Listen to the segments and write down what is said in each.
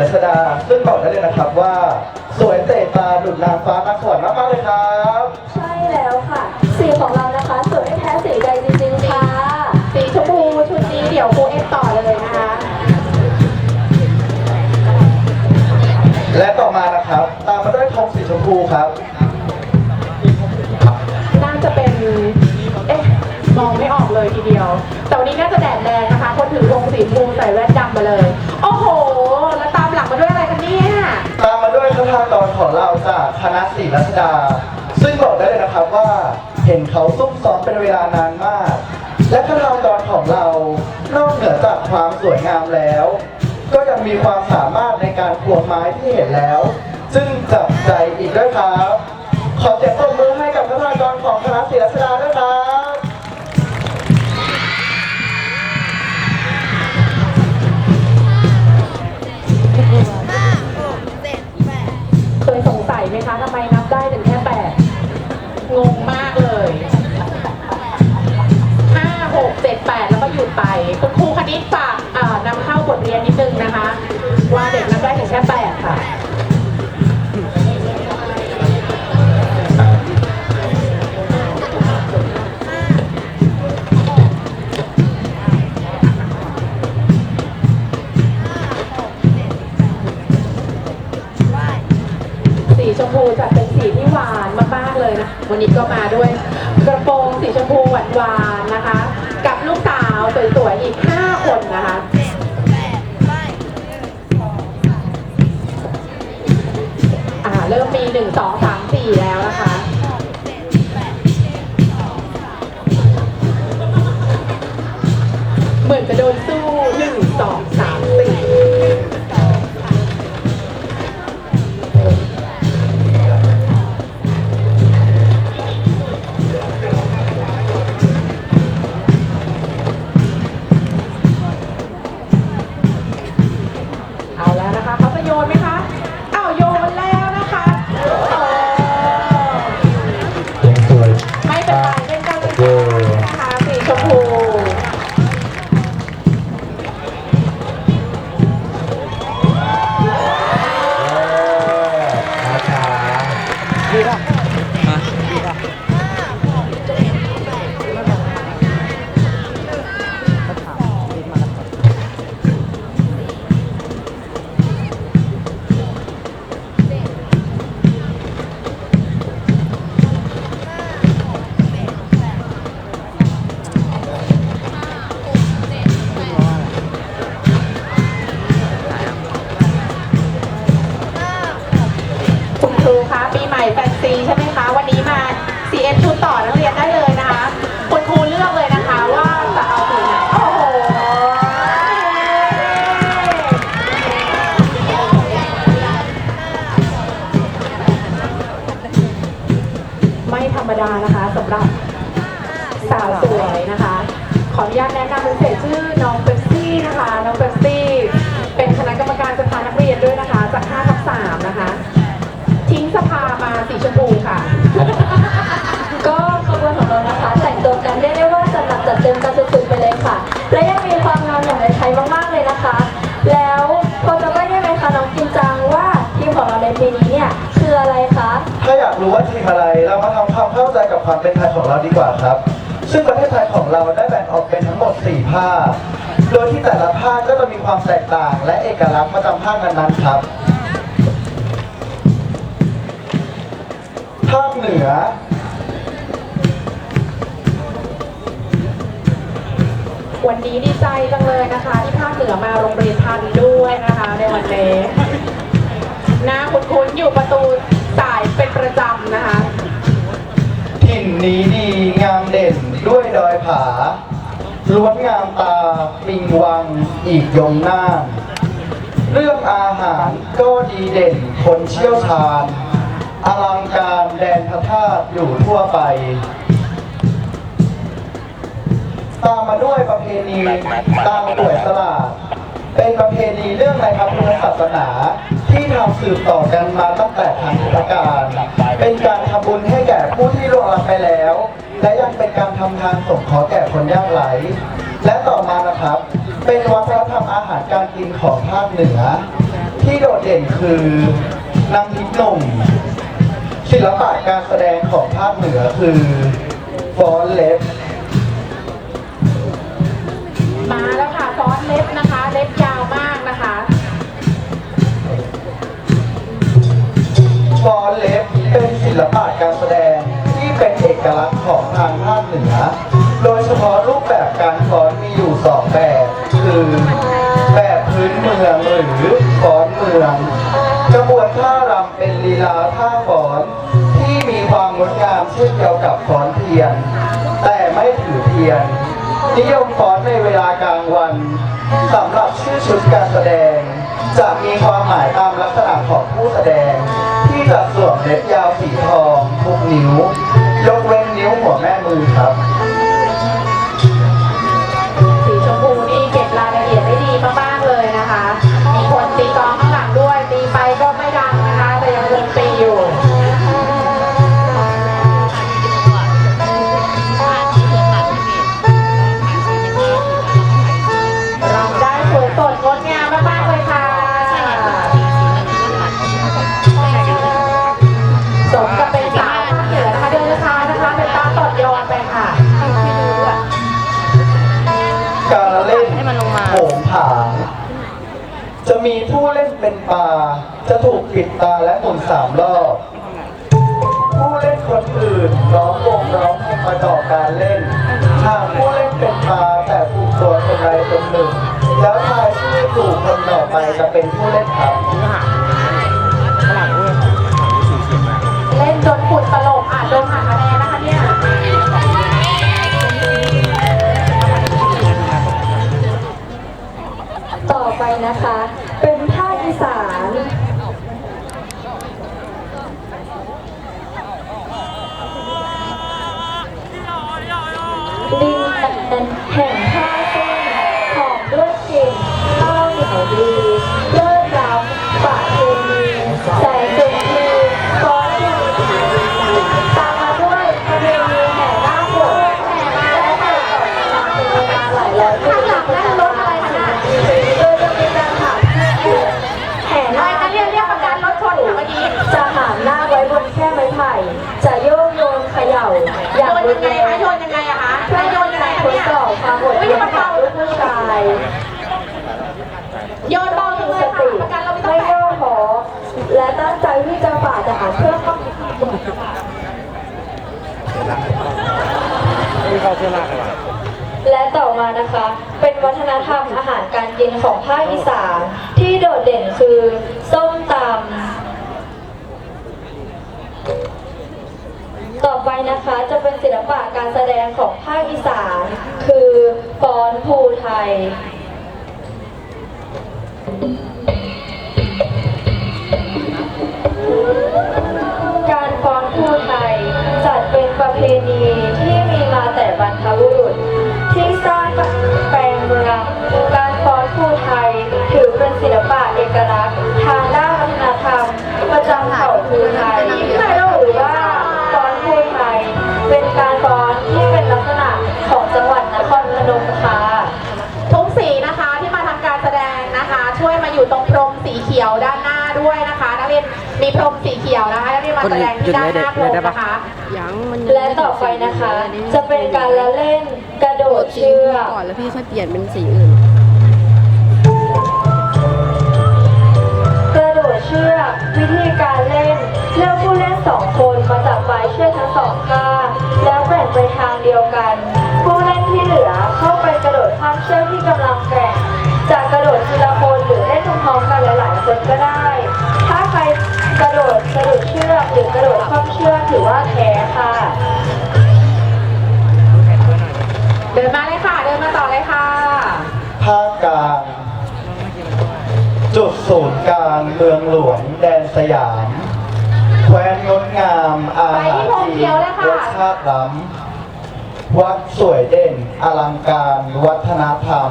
รัชดา ซึ่งบอกได้เลยนะครับว่า สวยเตะตาดุดนางฟ้านางสวรรค์มากๆเลยครับใช่แล้วค่ะ สีของเรานะคะสวยไม่แพ้สีใดจริงๆค่ะ สีชมพูชุดนี้เดี๋ยวครูเอ็กต่อเลยนะคะ และต่อมานะครับ ตามมาด้วยธงสีชมพูครับ น่าจะเป็น เอ๊ะ มองไม่ออกเลยทีเดียว แต่วันนี้น่าจะแดดแรงนะคะ คนถือธงสีชมพูใส่แว่นดำมาเลย คณะศรีรัชดา ซึ่งบอกได้เลยนะครับว่าเห็นเขาซุ่มซ้อมเป็นเวลานานมาก และคทากรของเรา นอกเหนือจากความสวยงามแล้ว ก็ยังมีความสามารถในการควงไม้ที่เห็นแล้ว ซึ่งจับใจอีกด้วยครับ ขอเสียงปรบมือให้กับคทากรของคณะศรีรัชดาด้วยครับ คุณครูคณิตฝากนำเข้าบทเรียนนิดนึงนะคะ ว่าเด็กนับได้ถึงแค่แปดค่ะสีชมพูจะเป็นสีที่หวานมากๆเลยนะ วันนี้ก็มาด้วยกระโปรงสีชมพูหวานๆนะคะ กับลูกสาวสวยๆอีก5 คนนะคะอ่าเริ่มมีหนึ่งสองสามสี่แล้วนะคะ ธรรมดานะคะสำหรับสาวสวยนะคะ ขออนุญาตแนะนำเป็นเศษชื่อน้องเปปซี่นะคะ น้องเปปซี่ เป็นคณะกรรมการสภานักเรียนด้วยนะคะ จาก5ทับ3นะคะ ทิ้งสภามาสีชมพูค่ะ ก็ขบวนของเรานะคะ แต่งตัวกันเรียกได้ว่าจัดหนักจัดเต็มกันสุดๆไปเลยค่ะ และยังมีความงามอย่างในไทยมากๆเลยนะคะ แล้วพอจะไม่ได้ไหมคะน้องกินจังว่าทีมของเราในปีนี้ รู้ว่าทีมอะไร เรามาทำความเข้าใจกับความเป็นไทยของเราดีกว่าครับ ซึ่งประเทศไทยของเราได้แบ่งออกเป็นทั้งหมด 4 ภาค โดยที่แต่ละภาคก็จะมีความแตกต่าง และเอกลักษณ์ประจำภาคนั้นๆครับ ภาคเหนือ วันนี้ดีใจจังเลยนะคะ ที่ภาคเหนือมาโรงเรียนทันด้วยนะคะในวันนี้หน้าคุ้นๆอยู่ประตู เป็นประจำนะคะ ถิ่นนี้ดีงามเด่นด้วยดอยผาล้วนงามตาปิงวังอีกยงหน้า เรื่องอาหารก็ดีเด่นคนเชี่ยวชาญ อลังการแดนพระธาตุอยู่ทั่วไป ตามมาด้วยประเพณีตามป่วยสลากเป็นประเพณีเรื่องในพระพุทธศาสนาที่ทำ สืบต่อกันมาตั้งแต่ทางพุทธกาลเป็นการทำบุญให้แก่ผู้ที่ล่วงลับไปแล้ว และยังเป็นการทำทานสงเคราะห์แก่คนยากไร้และต่อมานะครับ เป็นวัฒนธรรมอาหารการกินของภาคเหนือ ที่โดดเด่นคือนางพิษหนุ่มศิลปะการแสดงของภาคเหนือคือฟ้อนเล็บ มาแล้วค่ะซ้อนเล็บนะคะ เล็บยาว คือแบบพื้นเมืองหรือฟ้อนเมืองกระบวนท่ารำเป็นลีลาท่าฟ้อนที่มีความงดงามเช่นเดียวกับฟ้อนเทียน แต่ไม่ถือเทียน นิยมฟ้อนในเวลากลางวันสำหรับชื่อชุดการแสดง จะมีความหมายตามลักษณะของผู้แสดง ที่จะสวมเล็บยาวสีทองทุกนิ้ว ยกเว้นนิ้วหัวแม่มือครับ จะมีผู้เล่นเป็นปลาจะถูกปิดตาและหมุนสามรอบ ผู้เล่นคนอื่นร้องวงร้องเพลงประกอบการเล่น หากผู้เล่นเป็นปลาแต่ถูกตัวคนใดคนหนึ่ง แล้วทายชื่อถูกคนต่อไปจะเป็นผู้เล่นครับ เล่นจนฝุ่นตล นะคะ เป็นภาคอีสานดินแดนแห่งภาค ยย่างนรุยันงไงแรงคะโยนยังไงอะคะเพื่อโยนยังไงทคะดเนี่ยสอบความอดทนของลูกผู้ชายโยนเบาจังเลยค่ะประกันเราไม่ต้องไม่แตะย่อท้อและตั้งใจที่จะฝ่าด่านเพื่อเข้าและต่อมานะคะ เป็นวัฒนธรรมอาหารการกินของภาคอีสานที่โดดเด่นคือ ส้มตำต่อไปนะคะจะเป็นศิลปะ การแสดงของภาคอีสาน คือฟ้อนภูไทยการฟ้อนภูไทยจัดเป็นประเพณีที่มีมาแต่บรรพบุรุษ ที่สร้างแปลงเมืองการฟ้อนภูไทยถือเป็นศิลปะเอกลักษณ์ ทางด้านวัฒนธรรม ประจำเผ่าภูไทย ขียวด้านหน้าด้วยนะคะ นักเรียนมีพรมสีเขียวนะคะนักเรียนมาแสดงที่ด้านหน้าพรมนะคะยังมันและต่อไปนะคะ จะเป็นการละเล่นกระโดดเชือกก่อนแล้วพี่ค่อยเปลี่ยนเป็นสีอื่นกระโดดเชือกวิธีการเล่นเลือกผู้เล่นสองคนมาจับไม้เชือกทั้งสองข้างแล้วแบ่งไปทางเดียวกัน ผู้เล่นที่เหลือเข้าไปกระโดดข้ามเชือกที่กำลังแกว่งจะกระโดดทีละคนหรือเล่น พร้อมๆกันหลาย ๆ คนก็ได้ ถ้าใครกระโดดสะดุดเชือกหรือกระโดดข้ามเชือกถือว่าแพ้ค่ะ เดินมาเลยค่ะ เดินมาต่อเลยค่ะ ภาคกลางจุดศูนย์กลางเมืองหลวงแดนสยามแคว้นงดงามอาหารจีนรสชาติล้ำวัดสวยเด่นอลังการ วัฒนธรรม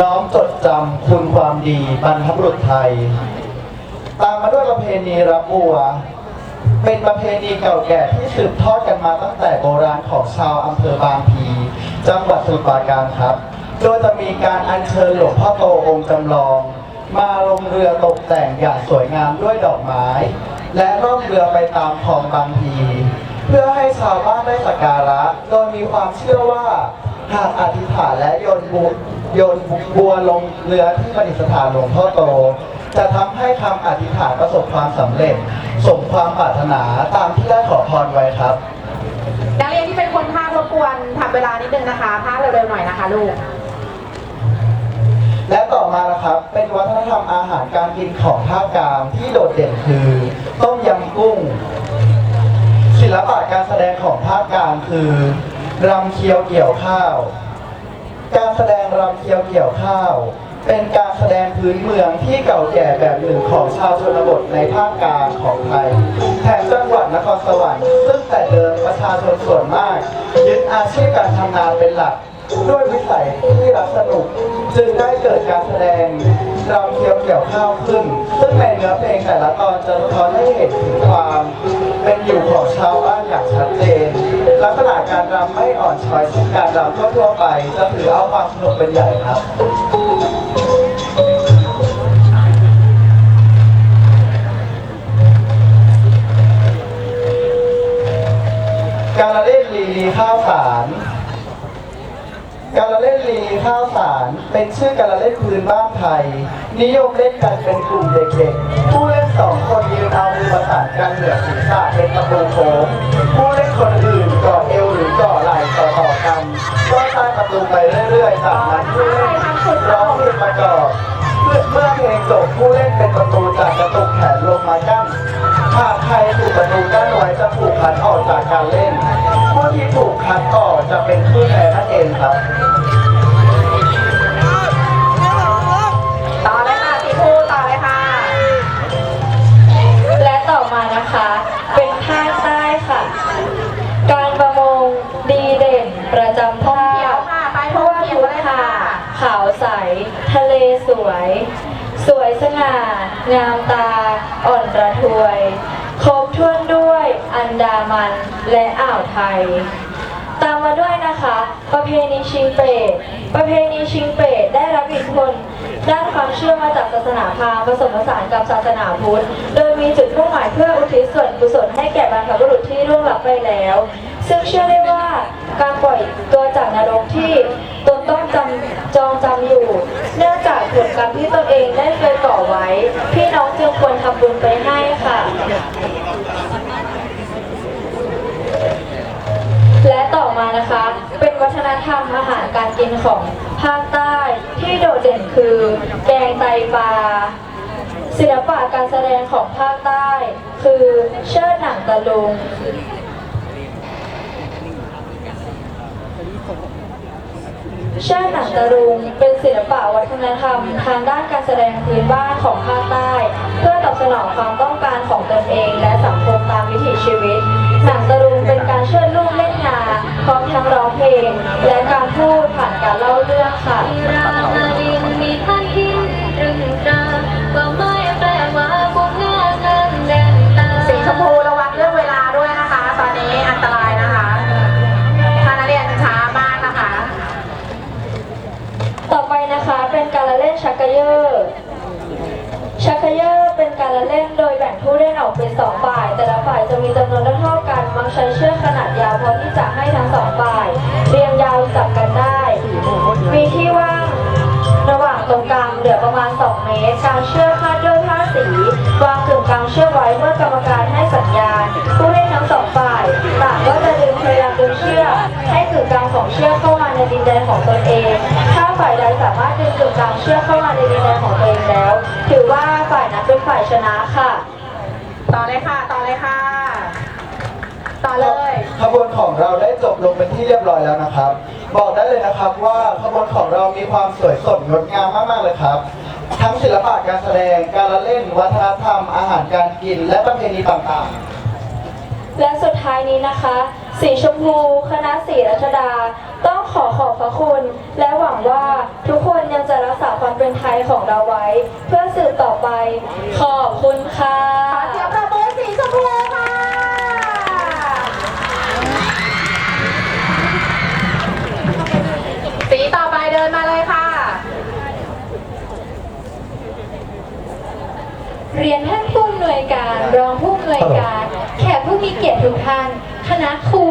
น้อมจดจำคุณความดีบรรพบุรุษไทย ตามมาด้วยประเพณีรับบัว เป็นประเพณีเก่าแก่ที่สืบทอดกันมาตั้งแต่โบราณของชาวอำเภอบางพี จังหวัดสมุทรปราการครับ โดยจะมีการอัญเชิญหลวงพ่อโตองค์จำลอง มาลงเรือตกแต่งอย่างสวยงามด้วยดอกไม้ และร่องเรือไปตามคลองบางพี เพื่อให้ชาวบ้านได้สักการะ โดยมีความเชื่อว่า หากอธิษฐานและโยนบุโยนบัวลงเรือที่ประดิษฐานหลวงพ่อโต จะทำให้คำอธิษฐานประสบความสำเร็จ สมความปรารถนาตามที่ได้ขอพรไว้ครับนักเรียนที่เป็นคนภาครบกวนทำเวลานิดนึงนะคะภาคเร็วๆหน่อยนะคะลูกและต่อมานะครับเป็นวัฒนธรรมอาหารการกินของภาคกลางที่โดดเด่นคือ ต้มยำกุ้ง ศิลปะการแสดงของภาคกลางคือ รำเคียวเกี่ยวข้าว การแสดงรำเคียวเกี่ยวข้าว เป็นการแสดงพื้นเมืองที่เก่าแก่แบบหนึ่งของชาวชนบทในภาคกลางของไทยแถบจังหวัดนครสวรรค์ซึ่งแต่เดิมประชาชนส่วนมาก ยึดอาชีพการทำนาเป็นหลัก ด้วยวิสัยที่รักสนุก จึงได้เกิดการแสดงรำเคียวเกี่ยวข้าวขึ้น ซึ่งในเนื้อเพลงแต่ละตอนจะสะท้อนให้เห็นถึงความเป็นอยู่ของชาวบ้านอย่างชัดเจน ลักษณะการรำไม่อ่อนช้อยซึ่งการรำทั่วๆไป จะถือเอาความสนุกเป็นใหญ่ครับการเล่นลีลีข้าวสาร การละเล่นลีข้าวสารเป็นชื่อการละเล่นพื้นบ้านไทย นิยมเล่นกันเป็นกลุ่มเด็กๆ ผู้เล่นสองคนยืนเอามือประสานกันเหนือศีรษะเป็นประตูโค้งผู้เล่นคนอื่นก่อเอวหรือก่อไหล่ต่อๆกันก็ใต้ประตูไปเรื่อยๆจากนั้นผู้เล่นร้องเพลงประกอบเมื่อเมื่อเพลงจบผู้เล่นเป็นประตูจากกระตุกแขนลงมากั้นหากใครถูกประตูกั้นไว้จะถูกคัดออกจากการเล่นผู้ ที่ถูกคัดออกจะเป็นผู้แพ้นั่นเองครับต่อเลยค่ะสีภูต่อเลยค่ะ และต่อมานะคะ เป็นภาคใต้ค่ะ การประมงดีเด่นประจำภาเขียวคค่ะไปเพราะว่าเขียทุวกเลยหาค่ะดขาวใส ทะเลสวย สวยสง่า งามตา อ่อนระทวย ครบถ้วนด้วยอันดามัน และอ่าวไทย ตามมาด้วยนะคะ ประเพณีชิงเปรตประเพณีชิงเปรตได้รับอิทธิพลด้านความเชื่อมาจากศาสนาพราหมณ์ผสมผสานกับศาสนาพุทธ โดยมีจุดมุ่งหมายเพื่ออุทิศส่วนกุศลให้แก่บรรพบุรุษที่ร่วงลับไปแล้ว ซึ่งเชื่อได้ว่าการปล่อยตัวจากนรกที่ตนต้องจำจองจำอยู่ เนื่องจากผลกรรมที่ตนเองได้เคยก่อไว้ พี่น้องจึงควรทำบุญไปให้ค่ะและ ธรรมอาหารการกินของภาคใต้ที่โดดเด่นคือแกงไตปลาศิลปะการแสดงของภาคใต้ คือเชิดหนังตะลุงเชิดหนังตะลุงเป็นศิลปะวัฒนธรรม ทางด้านการแสดงพื้นบ้านของภาคใต้ เพื่อตอบสนองความต้องการของตนเองและสังคมตามวิถี เล่าเรื่องค่ะเราดินมีท่านหินตรึงตราความหมายแปลว่าบุญงานนั้นแดนตาสีชมพูระวังเรื่องเวลาด้วยนะคะ ตอนนี้อันตรายนะคะถ้านักเรียนช้ามากนะคะ ต่อไปนะคะเป็นการละเล่นชักเกยอร์ชักเกยอร์เป็นการละเล่นโดยแบ่งผู้เล่นออกเป็นสองฝ่าย แต่ละฝ่ายจะมีจำนวนเท่าๆกัน มักใช้เชือกขนาดยาวพอที่จะให้ทั้งสองฝ่าย เรียงยาวจับกัน กลางเหลือประมาณ 2 เมตร การเชือกคาดด้วยผ้าสีวางกึ่งกลางเชือกไว้เมื่อกรรมการให้สัญญาณ ผู้เล่นทั้งสองฝ่ายต่างก็จะดึงพยายามดึงเชือกให้กึ่งกลางของเชือกเข้ามาในดินแดนของตนเอง ถ้าฝ่ายใดสามารถดึงกึ่งกลางเชือกเข้ามาในดินแดนของตัวเองแล้ว ถือว่าฝ่ายนั้นเป็นฝ่ายชนะค่ะ ต่อเลยค่ะ ต่อเลยค่ะ ต่อเลย ขบวนของเราได้จบลงเป็นที่เรียบร้อยแล้วนะครับ บอกได้เลยนะครับว่าขบวนของเรามีความสวยสดงดงามมาก ๆ เลยครับ ทั้งศิลปะการแสดงการละเล่น วัฒนธรรม อาหารการกิน และประเพณีต่างๆ และสุดท้ายนี้นะคะ สีชมพูคณะสีรัชดา ต้องขอขอบพระคุณ และหวังว่าทุกคนยังจะรักษาความเป็นไทยของเราไว้ เพื่อสืบต่อไป มีเกียรติทุกท่านคณะครู